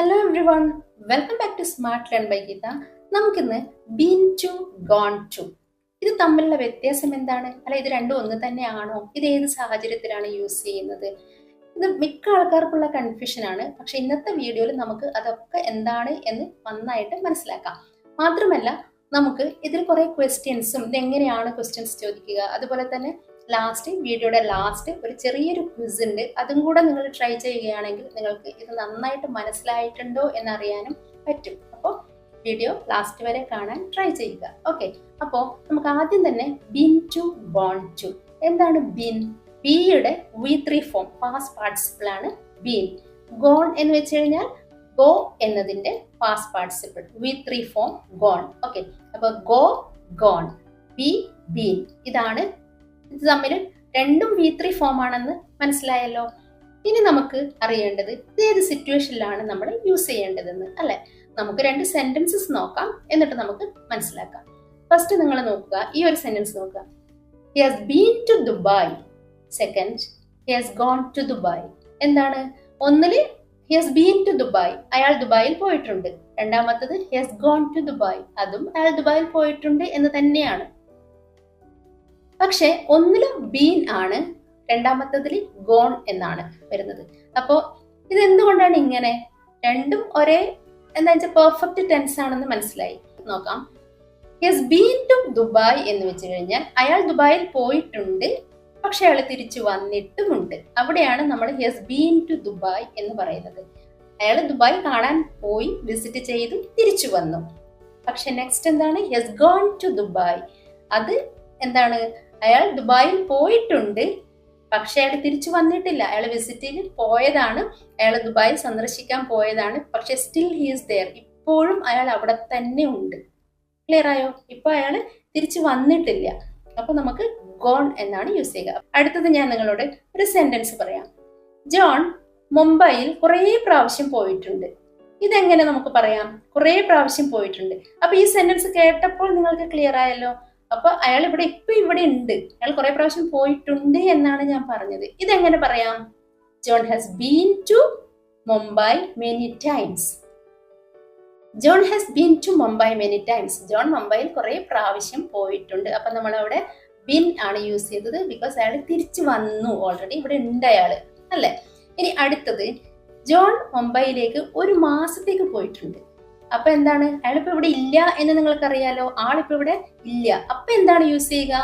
Hello everyone welcome back to smart learn by Geetha നമുക്കിന്ന് been to gone to ഇത് തമ്മിലുള്ള വ്യത്യാസം എന്താണ്? അല്ല ഇത് രണ്ടും ഒന്ന് തന്നെയാണോ? ഇത് ഏത് സാഹചര്യത്തിലാണ് യൂസ് ചെയ്യുന്നത്? ഇത് മിക്ക ആൾക്കാർക്കുള്ള കൺഫ്യൂഷൻ ആണ്. പക്ഷെ ഇന്നത്തെ വീഡിയോയിൽ നമുക്ക് അതൊക്കെ എന്താണ് എന്ന് നന്നായിട്ട് മനസ്സിലാക്കാം. മാത്രമല്ല നമുക്ക് ഇതിൽ കുറെ ക്വസ്റ്റ്യൻസും ഇത് എങ്ങനെയാണ് ക്വസ്റ്റ്യൻസ് ചോദിക്കുക? അതുപോലെ തന്നെ ലാസ്റ്റ് വീഡിയോയുടെ ലാസ്റ്റ് ഒരു ചെറിയൊരു ക്വിസ് ഉണ്ട്. അതും കൂടെ നിങ്ങൾ ട്രൈ ചെയ്യുകയാണെങ്കിൽ നിങ്ങൾക്ക് ഇത് നന്നായിട്ട് മനസ്സിലായിട്ടുണ്ടോ എന്നറിയാനും പറ്റും. അപ്പോൾ വീഡിയോ ലാസ്റ്റ് വരെ കാണാൻ ട്രൈ ചെയ്യുക. ഓക്കെ അപ്പോൾ നമുക്ക് ആദ്യം തന്നെ ബിൻ ടു ബോൺ ടു എന്താണ് ബിൻ ബിയുടെ V three form past participle ആണ് ബീൻ ഗോൺ എന്ന് വെച്ച് കഴിഞ്ഞാൽ ഗോ എന്നതിന്റെ past participle V three form gone okay അപ്പോൾ ഗോ ഗോൺ ബി ബീൻ ഇതാണ് ഇത് തമ്മിൽ രണ്ടും വി ത്രീ ഫോം ആണെന്ന് മനസ്സിലായല്ലോ. ഇനി നമുക്ക് അറിയേണ്ടത് ഏത് സിറ്റുവേഷനിലാണ് നമ്മൾ യൂസ് ചെയ്യേണ്ടതെന്ന് അല്ലെ? നമുക്ക് രണ്ട് സെന്റൻസസ് നോക്കാം എന്നിട്ട് നമുക്ക് മനസ്സിലാക്കാം. ഫസ്റ്റ് നിങ്ങൾ നോക്കുക ഈ ഒരു സെന്റൻസ് നോക്കുക. He has been to Dubai second he has gone to Dubai എന്താണ്? ഒന്നിൽ he has been to Dubai അയാൾ ദുബായിൽ പോയിട്ടുണ്ട്. രണ്ടാമത്തത് he has gone to Dubai അതും അയാൾ ദുബായിൽ പോയിട്ടുണ്ട് എന്ന് തന്നെയാണ്. പക്ഷെ ഒന്നിലും ബീൻ ആണ് രണ്ടാമത്തതിൽ ഗോൺ എന്നാണ് വരുന്നത്. അപ്പോ ഇത് എന്തുകൊണ്ടാണ് ഇങ്ങനെ? രണ്ടും ഒരേ എന്താ വെച്ചാൽ പെർഫെക്റ്റ് ടെൻസ് ആണെന്ന് മനസ്സിലായി. നോക്കാം. യെസ് ബീൻ ടു ദുബായ് എന്ന് വെച്ച് കഴിഞ്ഞാൽ അയാൾ ദുബായിൽ പോയിട്ടുണ്ട് പക്ഷെ അയാൾ തിരിച്ചു വന്നിട്ടുമുണ്ട്. അവിടെയാണ് നമ്മൾ യെസ് ബീൻ ടു ദുബായ് എന്ന് പറയുന്നത്. അയാൾ ദുബായ് കാണാൻ പോയി വിസിറ്റ് ചെയ്ത് തിരിച്ചു വന്നു. പക്ഷെ നെക്സ്റ്റ് എന്താണ്? യെസ് ഗോൺ ടു ദുബായ് അത് എന്താണ്? അയാൾ ദുബായിൽ പോയിട്ടുണ്ട്. പക്ഷെ അയാൾ തിരിച്ചു വന്നിട്ടില്ല. അയാൾ വിസിറ്റിന് പോയതാണ്. അയാൾ ദുബായിൽ സന്ദർശിക്കാൻ പോയതാണ്. പക്ഷെ സ്റ്റിൽ ഹീസ് ദയർ ഇപ്പോഴും അയാൾ അവിടെ തന്നെ ഉണ്ട്. ക്ലിയർ ആയോ? ഇപ്പൊ അയാൾ തിരിച്ചു വന്നിട്ടില്ല. അപ്പൊ നമുക്ക് ഗോൺ എന്നാണ് യൂസ് ചെയ്യുക. അടുത്തത് ഞാൻ നിങ്ങളോട് ഒരു സെന്റൻസ് പറയാം. ജോൺ മുംബൈയിൽ കുറേ പ്രാവശ്യം പോയിട്ടുണ്ട്. ഇതെങ്ങനെ നമുക്ക് പറയാം? കുറേ പ്രാവശ്യം പോയിട്ടുണ്ട്. അപ്പൊ ഈ സെന്റൻസ് കേട്ടപ്പോൾ നിങ്ങൾക്ക് ക്ലിയർ ആയല്ലോ. അപ്പൊ അയാൾ ഇവിടെ ഇപ്പൊ ഇവിടെ ഉണ്ട്. അയാൾ കുറെ പ്രാവശ്യം പോയിട്ടുണ്ട് എന്നാണ് ഞാൻ പറഞ്ഞത്. ഇതെങ്ങനെ പറയാം? John has been to Mumbai many times John has been to Mumbai many times John മുംബൈയിൽ കുറെ പ്രാവശ്യം പോയിട്ടുണ്ട്. അപ്പൊ നമ്മൾ അവിടെ ബിൻ ആണ് യൂസ് ചെയ്തത് ബിക്കോസ് അയാൾ തിരിച്ചു വന്നു. ഓൾറെഡി ഇവിടെ ഉണ്ട് അയാൾ. അല്ലേ? ഇനി അടുത്തത്. ജോൺ മുംബൈയിലേക്ക് ഒരു മാസത്തേക്ക് പോയിട്ടുണ്ട്. അപ്പൊ എന്താണ്? അയാളിപ്പോ ഇവിടെ ഇല്ല എന്ന് നിങ്ങൾക്ക് അറിയാലോ ആളിപ്പോ ഇവിടെ ഇല്ല. അപ്പൊ എന്താണ് യൂസ് ചെയ്യുക?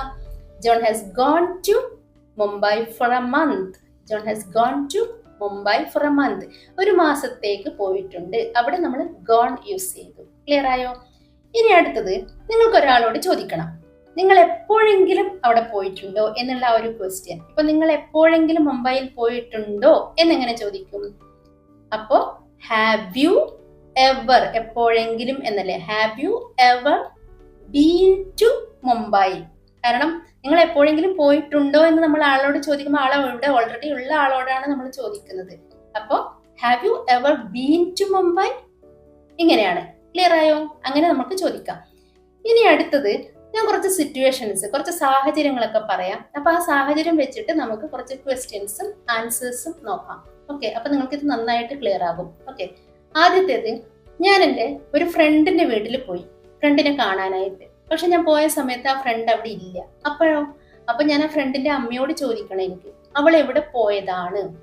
John has gone to Mumbai for a month John has gone to Mumbai for a month ഒരു മാസത്തേക്ക് പോയിട്ടുണ്ട്. അവിടെ നമ്മൾ ഗോൺ യൂസ് ചെയ്തു. ക്ലിയർ ആയോ? ഇനി അടുത്തത് നിങ്ങൾക്ക് ഒരാളോട് ചോദിക്കണം. നിങ്ങൾ എപ്പോഴെങ്കിലും അവിടെ പോയിട്ടുണ്ടോ എന്നുള്ള ആ ഒരു ക്വസ്റ്റ്യൻ ഇപ്പൊ നിങ്ങൾ എപ്പോഴെങ്കിലും മുംബൈയിൽ പോയിട്ടുണ്ടോ എന്നെങ്ങനെ ചോദിക്കും? അപ്പോ ഹാവ് യു എവർ എപ്പോഴെങ്കിലും എന്നല്ലേ? Have you ever been to Mumbai കാരണം നിങ്ങൾ എപ്പോഴെങ്കിലും പോയിട്ടുണ്ടോ എന്ന് നമ്മൾ ആളോട് ചോദിക്കുമ്പോൾ ആളെ ഇവിടെ ഓൾറെഡി ഉള്ള ആളോടാണ് നമ്മൾ ചോദിക്കുന്നത്. അപ്പോൾ have you ever been to Mumbai ഇങ്ങനെയാണ്. ക്ലിയർ ആയോ? അങ്ങനെ നമുക്ക് ചോദിക്കാം. ഇനി അടുത്തത് ഞാൻ കുറച്ച് സിറ്റുവേഷൻസ് കുറച്ച് സാഹചര്യങ്ങളൊക്കെ പറയാം. അപ്പൊ ആ സാഹചര്യം വെച്ചിട്ട് നമുക്ക് കുറച്ച് ക്വസ്റ്റ്യൻസും ആൻസേഴ്സും നോക്കാം. ഓക്കെ അപ്പൊ നിങ്ങൾക്ക് ഇത് നന്നായിട്ട് ക്ലിയർ ആകും. ഓക്കെ ആദ്യത്തേത് ഞാൻ എന്റെ ഒരു ഫ്രണ്ടിന്റെ വീട്ടിൽ പോയി. ഫ്രണ്ടിനെ കാണാനായിട്ട്. പക്ഷെ ഞാൻ പോയ സമയത്ത് ആ ഫ്രണ്ട് അവിടെ ഇല്ല. അപ്പോഴോ? അപ്പൊ ഞാൻ ആ ഫ്രണ്ടിന്റെ അമ്മയോട് ചോദിക്കണം എനിക്ക്. അവൾ എവിടെ പോയതാണ്?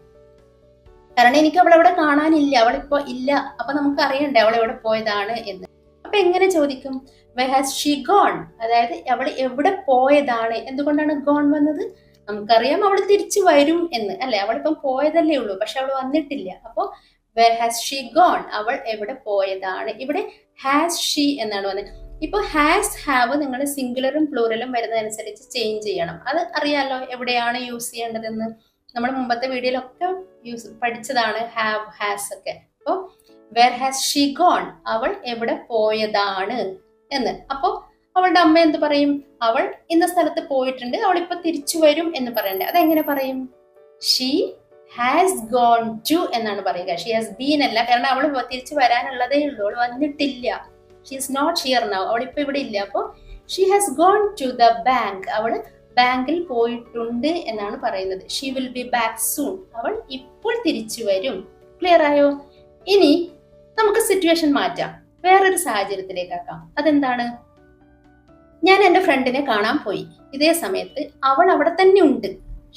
കാരണം എനിക്ക് അവൾ അവിടെ കാണാനില്ല. അവളിപ്പോ ഇല്ല. അപ്പൊ നമുക്ക് അറിയണ്ടേ അവൾ എവിടെ പോയതാണ് എന്ന്. അപ്പൊ എങ്ങനെ ചോദിക്കും? വെ ഹാസ് ഷി ഗോൺ അതായത് അവൾ എവിടെ പോയതാണ്? എന്തുകൊണ്ടാണ് ഗോൺ വന്നത്? നമുക്കറിയാം അവൾ തിരിച്ചു വരും എന്ന്. അല്ലെ? അവളിപ്പം പോയതല്ലേ ഉള്ളൂ. പക്ഷെ അവൾ വന്നിട്ടില്ല. അപ്പോ വെർ ഹാസ് ഷീ ഗോൺ അവൾ എവിടെ പോയതാണ്? ഇവിടെ ഹാസ് ഷീ എന്നാണ് വന്നത്. ഇപ്പൊ ഹാസ് ഹാവ് നിങ്ങൾ സിംഗുലറും പ്ലൂറലും വരുന്നതനുസരിച്ച് ചേഞ്ച് ചെയ്യണം. അത് അറിയാലോ എവിടെയാണ് യൂസ് ചെയ്യേണ്ടതെന്ന്. നമ്മൾ മുമ്പത്തെ വീഡിയോയിലൊക്കെ യൂസ് പഠിച്ചതാണ് ഹാവ് ഹാസ് ഒക്കെ. അപ്പോൾ വെർ ഹാസ് ഷീ ഗോൺ അവൾ എവിടെ പോയതാണ് എന്ന്. അപ്പോൾ അവളുടെ അമ്മ എന്ത് പറയും? അവൾ ഇന്ന സ്ഥലത്ത് പോയിട്ടുണ്ട് അവൾ ഇപ്പൊ തിരിച്ചു വരും എന്ന് പറയണ്ടേ. അതെങ്ങനെ പറയും? ഷീ ഹാസ് ഗോൺ ടു എന്നാണ് പറയുക. ഷി ഹാസ് ബീൻ അല്ല. കാരണം അവൾ തിരിച്ചു വരാനുള്ളതേ ഉള്ളൂ. അവൾ വന്നിട്ടില്ല. She is not here now അവൾ ഇപ്പൊ ഇവിടെ ഇല്ല. അപ്പോൾ she has gone to the bank അവൾ ബാങ്കിൽ പോയിട്ടുണ്ട് എന്നാണ് പറയുന്നത്. She will be back soon അവൾ ഇപ്പോൾ തിരിച്ചു വരും. ക്ലിയർ ആയോ? ഇനി നമുക്ക് സിറ്റുവേഷൻ മാറ്റാം. വേറൊരു സാഹചര്യത്തിലേക്കാക്കാം അതെന്താണ്? ഞാൻ എന്റെ ഫ്രണ്ടിനെ കാണാൻ പോയി. ഇതേ സമയത്ത് അവൾ അവിടെ തന്നെ ഉണ്ട്.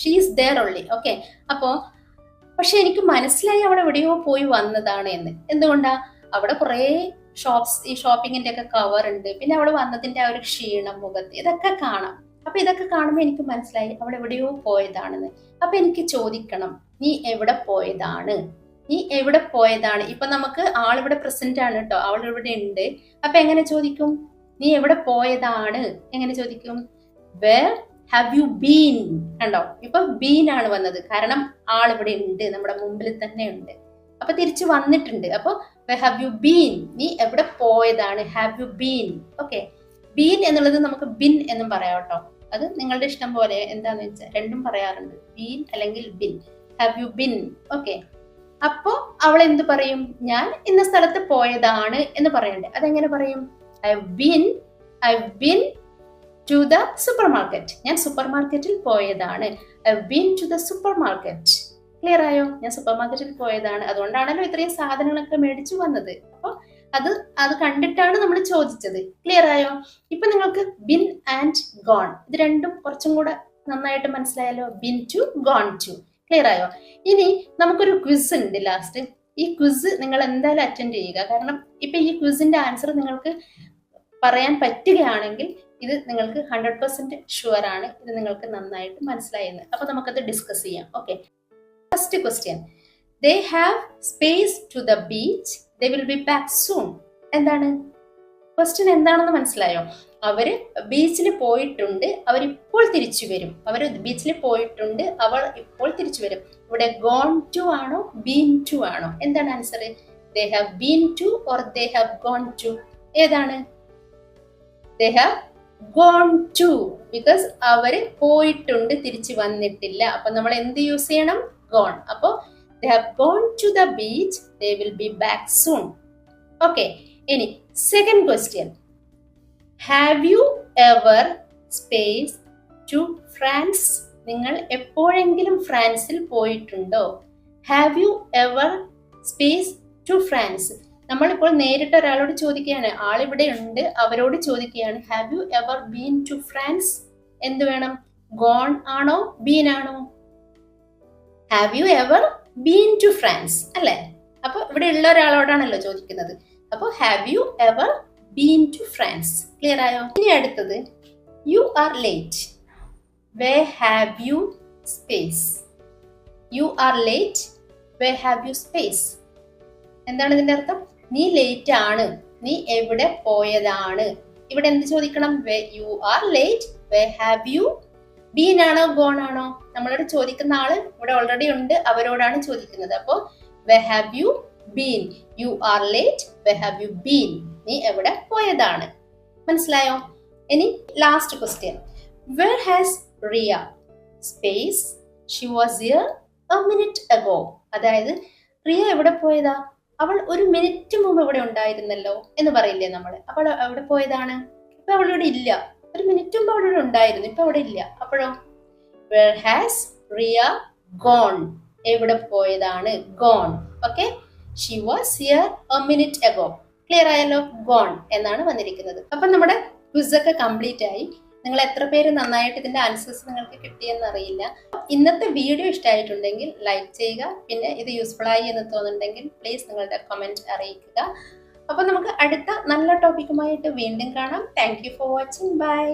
ഷീസ് ദർ ഒള്ളി ഓക്കെ അപ്പോ പക്ഷെ എനിക്ക് മനസ്സിലായി അവിടെ എവിടെയോ പോയി വന്നതാണ് എന്ന്. എന്തുകൊണ്ടാ? അവിടെ കുറേ ഷോപ്സ് ഈ ഷോപ്പിങ്ങിന്റെ ഒക്കെ കവർ ഉണ്ട്. പിന്നെ അവിടെ വന്നതിന്റെ ആ ഒരു ക്ഷീണം മുഖത്ത് ഇതൊക്കെ കാണാം. അപ്പൊ ഇതൊക്കെ കാണുമ്പോൾ എനിക്ക് മനസ്സിലായി അവിടെ എവിടെയോ പോയതാണെന്ന്. അപ്പൊ എനിക്ക് ചോദിക്കണം നീ എവിടെ പോയതാണ്? നീ എവിടെ പോയതാണ്? ഇപ്പൊ നമുക്ക് ആളിവിടെ പ്രസന്റ് ആണ് കേട്ടോ അവൾ ഇവിടെ ഉണ്ട്. അപ്പൊ എങ്ങനെ ചോദിക്കും? നീ എവിടെ പോയതാണ്? എങ്ങനെ ചോദിക്കും? വേർ ഹാവ് യു ബീൻ കണ്ടോ? ഇപ്പൊ ബീൻ ആണ് വന്നത്. കാരണം ആൾ ഇവിടെ ഉണ്ട്. നമ്മുടെ മുമ്പിൽ തന്നെ ഉണ്ട്. അപ്പൊ തിരിച്ചു വന്നിട്ടുണ്ട്. അപ്പൊ ഹാവ് യു ബീൻ നീ എവിടെ പോയതാണ്? Have you been okay been എന്നുള്ളത് നമുക്ക് ബിൻ എന്നും പറയാം കേട്ടോ. അത് നിങ്ങളുടെ ഇഷ്ടം പോലെ എന്താന്ന് വെച്ചാൽ രണ്ടും പറയാറുണ്ട്. ബീൻ അല്ലെങ്കിൽ been have you been okay അപ്പോ അവൾ എന്ത് പറയും? ഞാൻ ഇന്ന സ്ഥലത്ത് പോയതാണ് എന്ന് പറയണ്ടേ. അതെങ്ങനെ പറയും? I been I been to the supermarket ഞാൻ സൂപ്പർ മാർക്കറ്റിൽ പോയതാണ്. I been to the supermarket clear ആയോ? ഞാൻ സൂപ്പർ മാർക്കറ്റിൽ പോയതാണ്. അതുകൊണ്ടാണല്ലോ ഇത്രയും സാധനങ്ങളൊക്കെ മേടിച്ചു വന്നത്. അപ്പോൾ അത് അത് കണ്ടിട്ടാണ് നമ്മൾ ചോദിച്ചത്. ക്ലിയർ ആയോ? ഇപ്പൊ നിങ്ങൾക്ക് ബിൻ ആൻഡ് ഗോൺ ഇത് രണ്ടും കുറച്ചും കൂടെ നന്നായിട്ട് മനസ്സിലായല്ലോ. Been to gone to clear ആയോ? ഇനി നമുക്കൊരു ക്വിസ് ഉണ്ട് ലാസ്റ്റ് ഈ ക്വിസ് നിങ്ങൾ എന്തായാലും അറ്റൻഡ് ചെയ്യുക. കാരണം ഇപ്പൊ ഈ ക്വിസിന്റെ ആൻസർ നിങ്ങൾക്ക് പറയാൻ പറ്റുകയാണെങ്കിൽ ഇത് നിങ്ങൾക്ക് ഹൺഡ്രഡ് പെർസെന്റ് ഷുവർ ആണ്. ഇത് നിങ്ങൾക്ക് നന്നായിട്ട് മനസ്സിലായെന്ന്. അപ്പൊ നമുക്കത് ഡിസ്കസ് ചെയ്യാം. Okay first question they have space to the beach they will be back soon എന്താണ്? ക്വസ്റ്റ്യൻ എന്താണെന്ന് മനസ്സിലായോ? അവർ ബീച്ചിൽ പോയിട്ടുണ്ട്. അവർ ഇപ്പോൾ തിരിച്ചു വരും. അവർ ബീച്ചിൽ പോയിട്ടുണ്ട്. അവൾ ഇപ്പോൾ തിരിച്ചു വരും. ഇവിടെ ഗോൺ ടു ആണോ? ബീൻ ടു ആണോ? എന്താണ് answer they have been to or they have gone to ഏതാണ്? ദേ ബിക്കോസ് അവർ പോയിട്ടുണ്ട് തിരിച്ചു വന്നിട്ടില്ല. അപ്പൊ നമ്മൾ എന്ത് യൂസ് ചെയ്യണം? ഗോൺ അപ്പോ they gone to the beach they will be back soon okay ഇനി second question have you ever space to France നിങ്ങൾ എപ്പോഴെങ്കിലും ഫ്രാൻസിൽ പോയിട്ടുണ്ടോ? Have you ever space to France നമ്മളിപ്പോൾ നേരിട്ട് ഒരാളോട് ചോദിക്കുകയാണ് ആളിവിടെ ഉണ്ട്. അവരോട് ചോദിക്കുകയാണ് have you ever been to France എന്ത് വേണം? ഗോൺ ആണോ? ബീൻ ആണോ? Have you ever been to France അല്ലേ? അപ്പൊ ഇവിടെ ഉള്ള ഒരാളോടാണല്ലോ ചോദിക്കുന്നത്. അപ്പോൾ have you ever been to France clear ആയോ? ഇനി അടുത്തത് you are late where have you space you are late where have you space എന്താണ് ഇതിന്റെ അർത്ഥം? നീ ലേറ്റ് ആണ്. നീ എവിടെ പോയതാണ്? ഇവിടെ എന്ത് ചോദിക്കണം? Where you are late where have you been ആണോ ഗോൺ ആണോ? നമ്മളോട് ചോദിക്കുന്ന ആൾ ഇവിടെ ഓൾറെഡി ഉണ്ട് അവരോടാണ് ചോദിക്കുന്നത്. അപ്പോ where have you been you are late where have you been നീ എവിടെ പോയതാണ്? മനസ്സിലായോ? ഇനി last question where has Riya space she was here a minute ago അതായത് റിയ എവിടെ പോയതാ? അവൾ ഒരു മിനിറ്റ് മുമ്പ് ഇവിടെ ഉണ്ടായിരുന്നല്ലോ എന്ന് പറയില്ലേ നമ്മൾ അവൾ അവിടെ പോയതാണ്. ഇപ്പൊ അവളിവിടെ ഇല്ല. ഒരു മിനിറ്റ് മുമ്പ് അവിടെ ഉണ്ടായിരുന്നു. ഇപ്പൊ അവിടെ ഇല്ല. അപ്പോഴോ? വേർ ഹാസ് റിയ ഗോൺ എവിടെ പോയതാണ്? Gone okay she was here a minute ago clear ആയല്ലോ? ഗോൺ എന്നാണ് വന്നിരിക്കുന്നത്. അപ്പൊ നമ്മുടെ ക്വിസ് ഒക്കെ കംപ്ലീറ്റ് ആയി. നിങ്ങൾ എത്ര പേര് നന്നായിട്ട് ഇതിന്റെ ആൻസേഴ്സ് നിങ്ങൾക്ക് കിട്ടിയെന്ന് അറിയില്ല. ഇന്നത്തെ വീഡിയോ ഇഷ്ടമായിട്ടുണ്ടെങ്കിൽ ലൈക്ക് ചെയ്യുക. പിന്നെ ഇത് യൂസ്ഫുൾ ആയി എന്ന് തോന്നുന്നുണ്ടെങ്കിൽ പ്ലീസ് നിങ്ങളുടെ കമന്റ് അറിയിക്കുക. അപ്പൊ നമുക്ക് അടുത്ത നല്ല ടോപ്പിക്കുമായിട്ട് വീണ്ടും കാണാം. Thank for watching bye